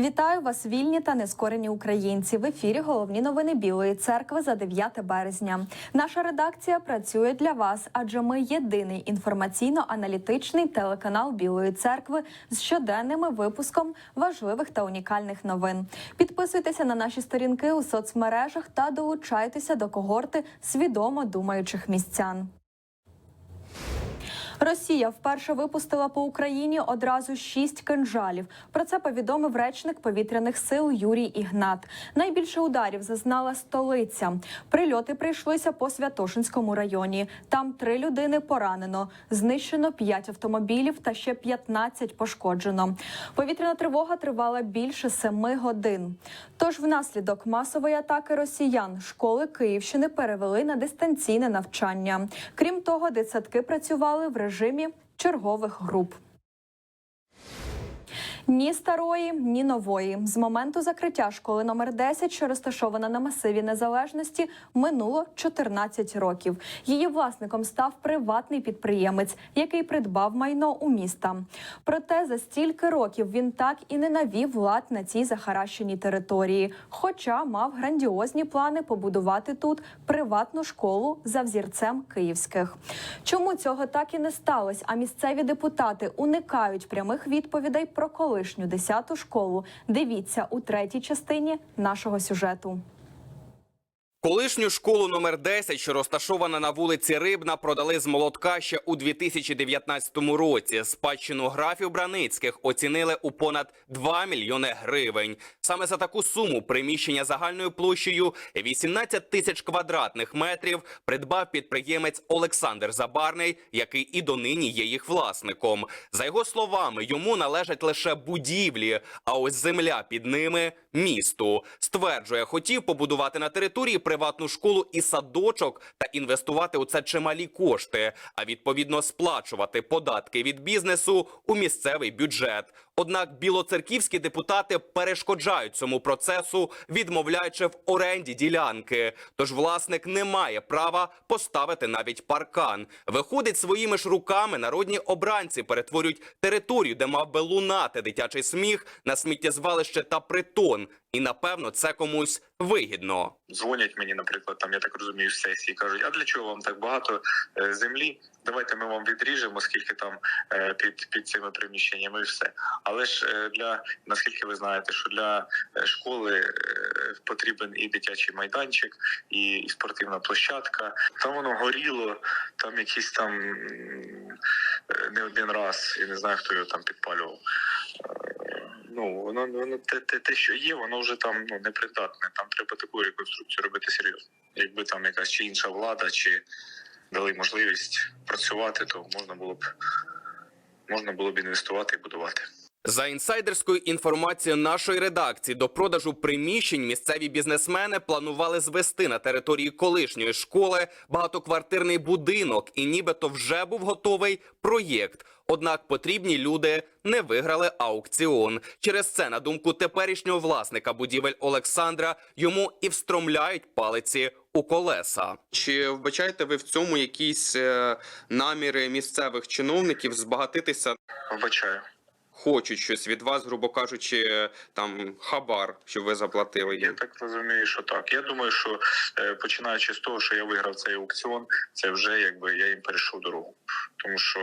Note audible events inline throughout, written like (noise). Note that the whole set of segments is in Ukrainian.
Вітаю вас, вільні та нескорені українці. В ефірі головні новини Білої церкви за 9 березня. Наша редакція працює для вас, адже ми єдиний інформаційно-аналітичний телеканал Білої церкви з щоденними випуском важливих та унікальних новин. Підписуйтеся на наші сторінки у соцмережах та долучайтеся до когорти свідомо думаючих містян. Росія вперше випустила по Україні одразу шість кинжалів. Про це повідомив речник повітряних сил Юрій Ігнат. Найбільше ударів зазнала столиця. Прильоти прийшлися по Святошинському районі. Там три людини поранено. Знищено п'ять автомобілів та ще 15 пошкоджено. Повітряна тривога тривала більше семи годин. Тож, внаслідок масової атаки росіян школи Київщини перевели на дистанційне навчання. Крім того, дитсадки працювали в режимі чергових груп. Ні старої, ні нової. З моменту закриття школи номер 10, що розташована на масиві незалежності, минуло 14 років. Її власником став приватний підприємець, який придбав майно у міста. Проте за стільки років він так і не навів лад на цій захаращеній території, хоча мав грандіозні плани побудувати тут приватну школу за взірцем київських. Чому цього так і не сталося? А місцеві депутати уникають прямих відповідей про колишню 10-ту школу. Дивіться у третій частині нашого сюжету. Колишню школу номер 10, що розташована на вулиці Рибна, продали з молотка ще у 2019 році. Спадщину графів Браницьких оцінили у понад 2 мільйони гривень. Саме за таку суму приміщення загальною площею 18 тисяч квадратних метрів придбав підприємець Олександр Забарний, який і донині є їх власником. За його словами, йому належать лише будівлі, а ось земля під ними місту. Стверджує, хотів побудувати на території приватну школу і садочок та інвестувати у це чималі кошти, а відповідно сплачувати податки від бізнесу у місцевий бюджет. Однак білоцерківські депутати перешкоджають цьому процесу, відмовляючи в оренді ділянки. Тож власник не має права поставити навіть паркан. Виходить своїми ж руками народні обранці перетворюють територію, де мав би лунати дитячий сміх на сміттєзвалище та притон. І напевно це комусь вигідно. дзвонять мені, наприклад, там я так розумію, з сесії кажуть, а для чого вам так багато е, землі? Давайте ми вам відріжемо, скільки там е, під, під цими приміщеннями і все. Але ж е, для наскільки ви знаєте, що для е, школи е, потрібен і дитячий майданчик, і, і спортивна площадка. Там воно горіло, там якісь там не один раз, я не знаю, хто його там підпалював. Ну, воно, воно те, те, те, що є, воно вже там ну, непридатне. Там треба таку реконструкцію робити серйозно. Якби там якась чи інша влада, чи дали можливість працювати, то можна було б можна було б інвестувати і будувати. За інсайдерською інформацією нашої редакції, до продажу приміщень місцеві бізнесмени планували звести на території колишньої школи багатоквартирний будинок, і нібито вже був готовий проєкт. Однак потрібні люди не виграли аукціон. Через це, на думку теперішнього власника будівель Олександра, йому і встромляють палиці у колеса. Чи вбачаєте ви в цьому якісь е, наміри місцевих чиновників збагатитися? Вбачаю. Хочуть щось від вас, грубо кажучи, там хабар, щоб ви заплатили Я так розумію, що так. Я думаю, що е, починаючи з того, що я виграв цей аукціон, це вже якби я їм перейшов дорогу. Тому що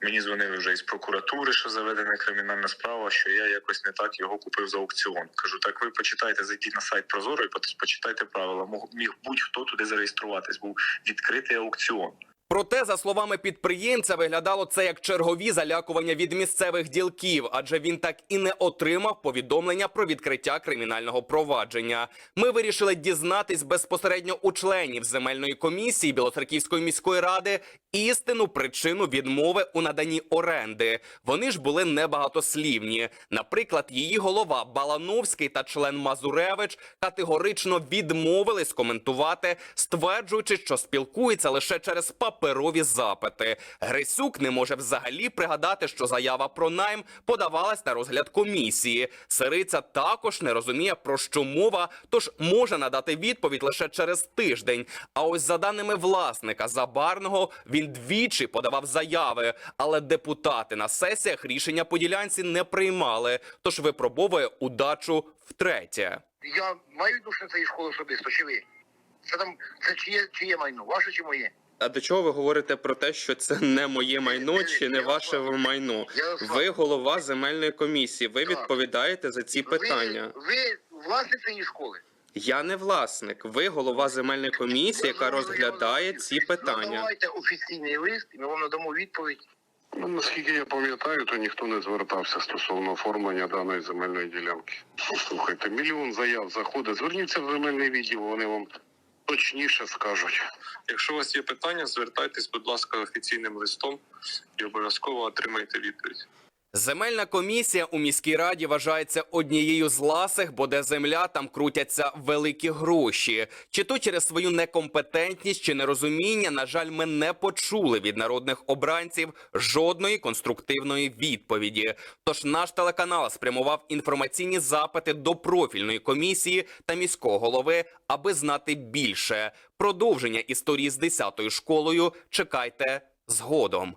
мені дзвонили вже із прокуратури, що заведена кримінальна справа, що я якось не так його купив за аукціон. Кажу, так ви почитайте, зайдіть на сайт Прозоро і почитайте правила. Мог міг будь-хто туди зареєструватись. Був відкритий аукціон. Проте, за словами підприємця, виглядало це як чергові залякування від місцевих ділків, адже він так і не отримав повідомлення про відкриття кримінального провадження. Ми вирішили дізнатись безпосередньо у членів земельної комісії Білоцерківської міської ради істину причину відмови у наданні оренди. Вони ж були небагатослівні. Наприклад, її голова Балановський та член Мазуревич категорично відмовились коментувати, стверджуючи, що спілкуються лише через папери паперові запити. Грисюк не може взагалі пригадати, що заява про найм подавалась на розгляд комісії. Сириця також не розуміє про що мова, тож може надати відповідь лише через тиждень. А ось за даними власника Забарного, він двічі подавав заяви, але депутати на сесіях рішення по ділянці не приймали, тож випробовує удачу втретє. Я маю душу цієї школи особисто, чи ви? Це там це чиє, чиє майно, ваше чи моє? А до чого ви говорите про те, що це не моє майно чи не ваше майно? Ви голова земельної комісії. Ви Так. відповідаєте за ці питання. Ви, ви власник цієї школи. Я не власник. Ви голова земельної комісії, яка розглядає ці питання. Надавайте офіційний лист, і ми вам надамо відповідь. Ну, наскільки я пам'ятаю, то ніхто не звертався стосовно оформлення даної земельної ділянки. Слухайте, мільйон заяв заходить. Зверніться в земельний відділ, вони вам точніше скажуть. Якщо у вас є питання, звертайтесь, будь ласка, офіційним листом і обов'язково отримайте відповідь. Земельна комісія у міській раді вважається однією з ласих, бо де земля там крутяться великі гроші. Чи то через свою некомпетентність чи нерозуміння, на жаль, ми не почули від народних обранців жодної конструктивної відповіді. Тож наш телеканал спрямував інформаційні запити до профільної комісії та міського голови, аби знати більше. Продовження історії з 10-ю школою чекайте згодом.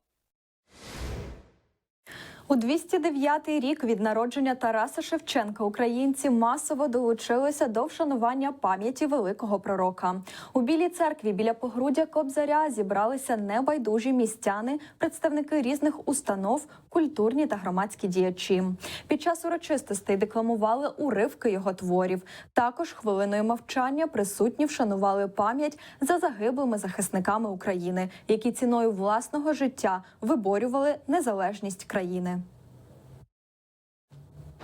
У 209-й рік від народження Тараса Шевченка українці масово долучилися до вшанування пам'яті великого пророка. У Білій церкві біля погруддя Кобзаря зібралися небайдужі містяни, представники різних установ, культурні та громадські діячі. Під час урочистостей декламували уривки його творів. Також хвилиною мовчання присутні вшанували пам'ять за загиблими захисниками України, які ціною власного життя виборювали незалежність країни.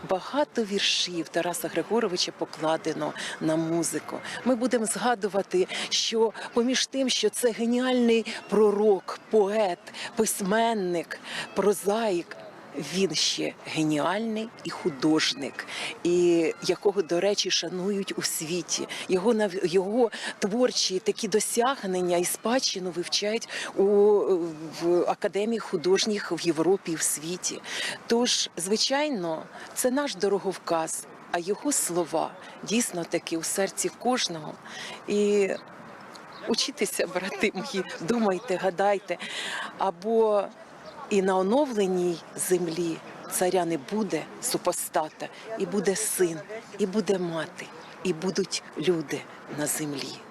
Багато віршів Тараса Григоровича покладено на музику. Ми будемо згадувати, що поміж тим, що це геніальний пророк, поет, письменник, прозаїк. Він ще геніальний і художник, і якого, до речі, шанують у світі. Його його творчі такі досягнення і спадщину вивчають у в академії художніх в Європі і в світі. Тож, звичайно, це наш дороговказ, а його слова дійсно таки у серці кожного. І учітеся, брати мої, думайте, гадайте, або і на оновленій землі царя не буде супостата, і буде син, і буде мати, і будуть люди на землі.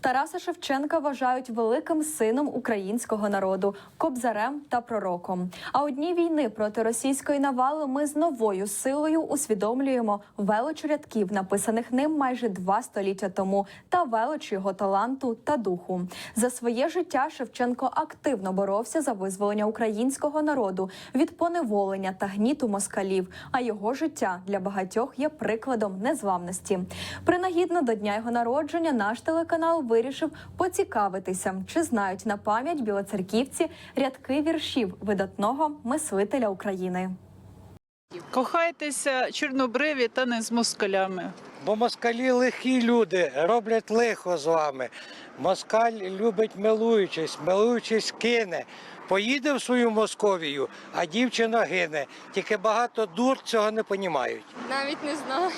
Тараса Шевченка вважають великим сином українського народу, кобзарем та пророком. А у дні війни проти російської навали ми з новою силою усвідомлюємо велич рядків, написаних ним майже два століття тому, та велич його таланту та духу. За своє життя Шевченко активно боровся за визволення українського народу від поневолення та гніту москалів. А його життя для багатьох є прикладом незламності. Принагідно до дня його народження наш телеканал вирішив поцікавитися, чи знають на пам'ять білоцерківці рядки віршів видатного мислителя України. Кохайтеся чорнобриві та не з москалями. Бо москалі лихі люди роблять лихо з вами. Москаль любить милуючись, милуючись кине. Поїде в свою Московію, а дівчина гине. Тільки багато дур цього не понімають. Навіть не знаю.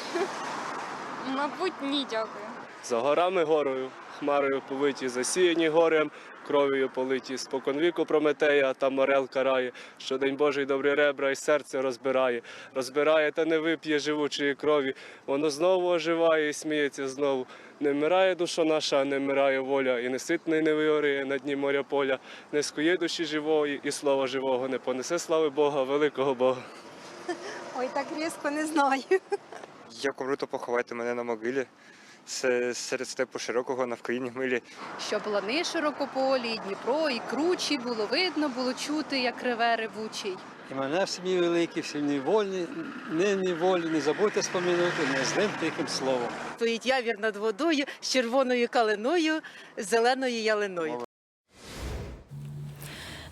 Мабуть, ні, дякую. За горами горою, хмарою повиті, засіяні горем, кров'ю политі, споконвіку Прометея, та морел карає, що день Божий добрі ребра і серце розбирає, розбирає та не вип'є живучої крові, воно знову оживає і сміється знову. Не вмирає душа наша, не вмирає воля, і не ситний не вигоріє на дні моря поля, не скує душі живої, і слова живого не понесе слави Бога, великого Бога. Ой, так різко не знаю. Як умру, то поховайте мене на могилі. Се- Серед степу широкого на Вкраїні милі. Щоб лани широкополі, і Дніпро, і кручі було видно, було чути, як реве ревучий. І мене в сім'ї великі, всі невольні, нині волі, не забудьте спомінути не з ним тихим словом. Стоїть явір над водою з червоною калиною, зеленою ялиною.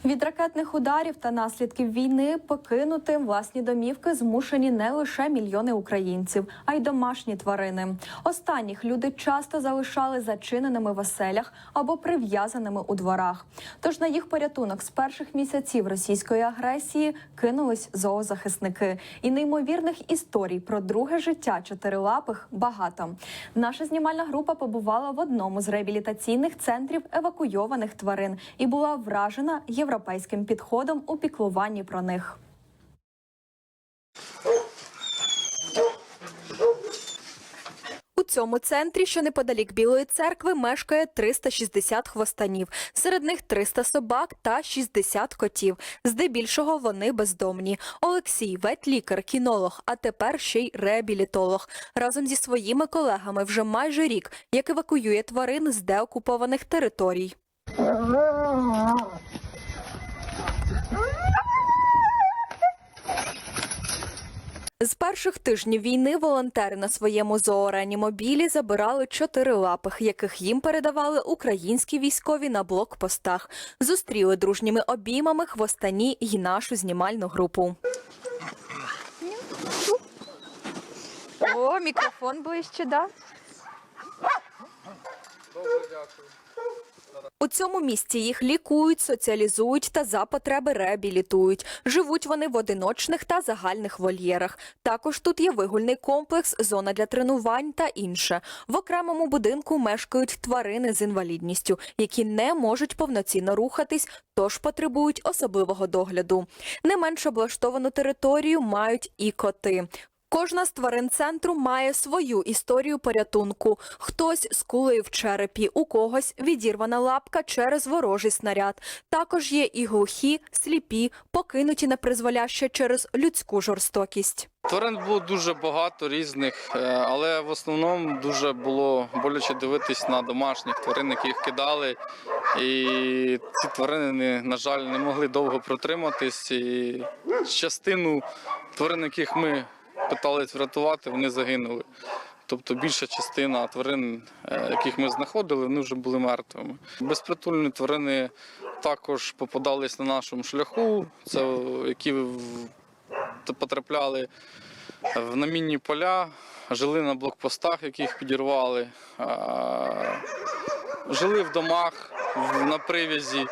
Від ракетних ударів та наслідків війни покинути власні домівки змушені не лише мільйони українців, а й домашні тварини. Останніх люди часто залишали зачиненими в оселях або прив'язаними у дворах. Тож на їх порятунок з перших місяців російської агресії кинулись зоозахисники. І неймовірних історій про друге життя чотирилапих багато. Наша знімальна група побувала в одному з реабілітаційних центрів евакуйованих тварин і була вражена європейським підходом у піклуванні про них. У цьому центрі, що неподалік Білої церкви, мешкає 360 хвостанів. Серед них 300 собак та 60 котів. Здебільшого вони бездомні. Олексій, ветлікар, кінолог, а тепер ще й реабілітолог. Разом зі своїми колегами вже майже рік, як евакуює тварин з деокупованих територій. (laughs) З перших тижнів війни волонтери на своєму зооренімобілі забирали чотирилапих, яких їм передавали українські військові на блокпостах. Зустріли дружніми обіймами хвостані й нашу знімальну групу. О, мікрофон ближче, да? У цьому місці їх лікують, соціалізують та за потреби реабілітують. Живуть вони в одиночних та загальних вольєрах. Також тут є вигульний комплекс, зона для тренувань та інше. В окремому будинку мешкають тварини з інвалідністю, які не можуть повноцінно рухатись, тож потребують особливого догляду. Не менш облаштовану територію мають і коти. Кожна з тварин центру має свою історію порятунку. Хтось скулив в черепі, у когось відірвана лапка через ворожий снаряд. Також є і глухі, сліпі, покинуті непризволяще через людську жорстокість. Тварин було дуже багато різних, е, але в основному дуже було боляче дивитись на домашніх тварин, яких кидали. І ці тварини, на жаль, не могли довго протриматись. І частину тварин, яких ми питались врятувати, вони загинули. Тобто більша частина тварин, е, яких ми знаходили, вони вже були мертвими. Безпритульні тварини також попадались на нашому шляху, це які потрапляли в намінні поля, жили на блокпостах, яких підірвали, жили в домах на привязі,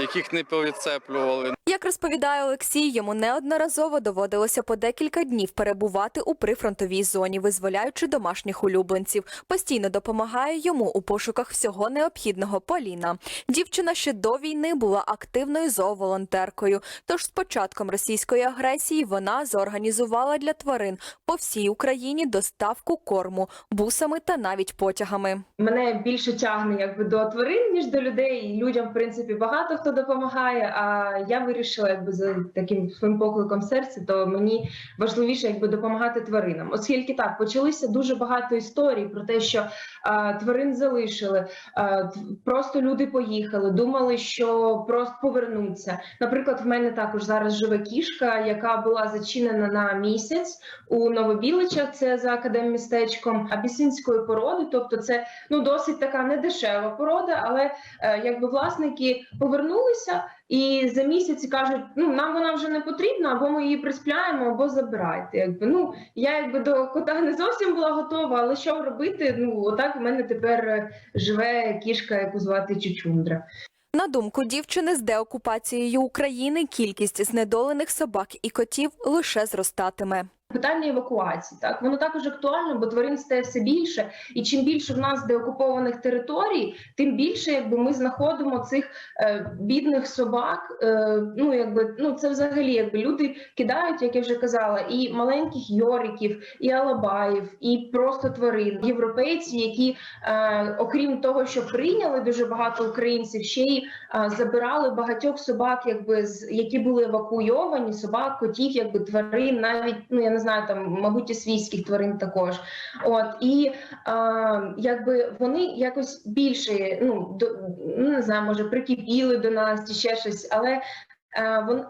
яких не повідцеплювали. Як розповідає Олексій, йому неодноразово доводилося по декілька днів перебувати у прифронтовій зоні, визволяючи домашніх улюбленців. Постійно допомагає йому у пошуках всього необхідного Поліна. Дівчина ще до війни була активною зооволонтеркою. Тож з початком російської агресії вона зорганізувала для тварин по всій Україні доставку корму бусами та навіть потягами. Мене більше тягне якби до тварин, ніж до людей. Людям, в принципі, багато хто допомагає. А я вирішила, якби за таким своїм покликом серця, то мені важливіше якби допомагати тваринам. Оскільки так почалися дуже багато історій про те, що а, тварин залишили, а, просто люди поїхали, думали, що просто повернуться. Наприклад, в мене також зараз живе кішка, яка була зачинена на місяць у Новобіличах, це за академмістечком абісинської породи, тобто це ну досить така недешева порода, але е, якби власники повернулися і за місяць кажуть: ну нам вона вже не потрібна, або ми її приспляємо, або забирайте. Якби ну я якби до кота не зовсім була готова, але що робити? Ну отак в мене тепер е, живе кішка, яку звати Чучундра. На думку дівчини, з деокупацією України кількість знедолених собак і котів лише зростатиме. Питання евакуації, так воно також актуально, бо тварин стає все більше, і чим більше в нас деокупованих територій, тим більше якби ми знаходимо цих е, бідних собак. Е, ну якби ну це взагалі якби люди кидають, як я вже казала, і маленьких йориків, і алабаїв, і просто тварин. Європейці, які е, окрім того, що прийняли дуже багато українців, ще й е, забирали багатьох собак, якби з які були евакуйовані, собак, котів, якби тварин, навіть ну я не знаю, там мабуть і свійських тварин також. От і е, якби вони якось більше, ну до ну не знаю, може прикипіли до нас чи ще щось, але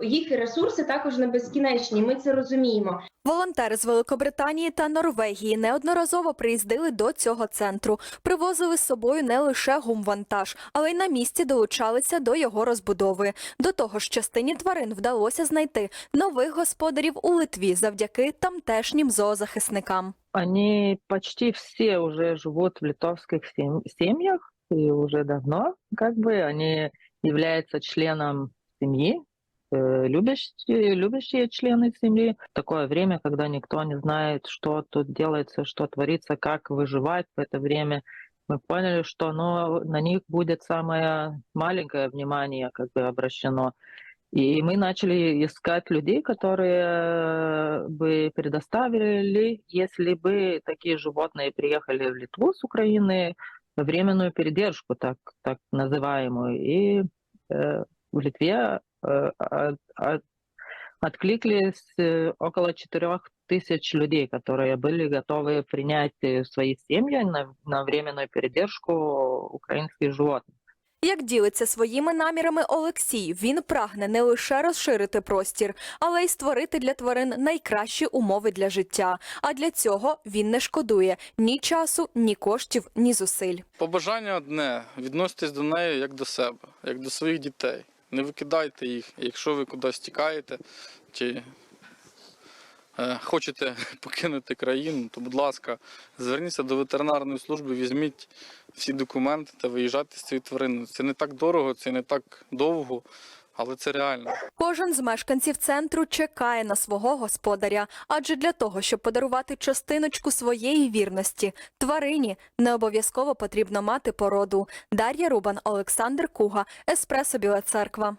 їх ресурси також не безкінечні. Ми це розуміємо. Волонтери з Великобританії та Норвегії неодноразово приїздили до цього центру, привозили з собою не лише гумвантаж, але й на місці долучалися до його розбудови. До того ж, частині тварин вдалося знайти нових господарів у Литві завдяки тамтешнім зоозахисникам. Они почти все уже живут в литовских сем- семьях и уже давно, как бы они являются членом семьи, э, любящие, любящие члены семьи. Такое время, когда никто не знает, что тут делается, что творится, как выживать в это время. Мы поняли, что ну, на них будет самое маленькое внимание как бы обращено. И мы начали искать людей, которые э, бы предоставили, если бы такие животные приехали в Литву с Украины, временную передержку, так, так называемую. И э, в Литве э, откликнулись э, около четырех тысяч людей, которые были готовы принять э, в свои семьи на, на временную передержку украинских животных. Як ділиться своїми намірами Олексій, він прагне не лише розширити простір, але й створити для тварин найкращі умови для життя. А для цього він не шкодує ні часу, ні коштів, ні зусиль. Побажання одне: відноситесь до неї як до себе, як до своїх дітей. Не викидайте їх, якщо ви кудись тікаєте чи е, хочете (laughs) покинути країну, то, будь ласка, зверніться до ветеринарної служби, візьміть всі документи та виїжджайте з цією твариною. Це не так дорого, це не так довго, але це реально. Кожен з мешканців центру чекає на свого господаря, адже для того, щоб подарувати частиночку своєї вірності, тварині не обов'язково потрібно мати породу. Дар'я Рубан, Олександр Куга, Еспресо Біла Церква.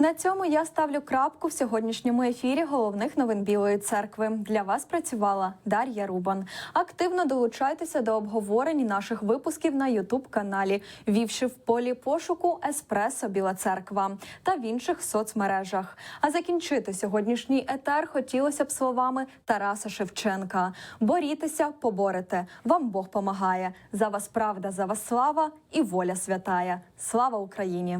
На цьому я ставлю крапку в сьогоднішньому ефірі головних новин Білої церкви. Для вас працювала Дар'я Рубан. Активно долучайтеся до обговорень наших випусків на Ютуб каналі, вівши в полі пошуку Еспресо Біла Церква та в інших соцмережах. А закінчити сьогоднішній етер хотілося б словами Тараса Шевченка: борітеся, поборете. Вам Бог помагає. За вас правда, за вас слава і воля святая. Слава Україні!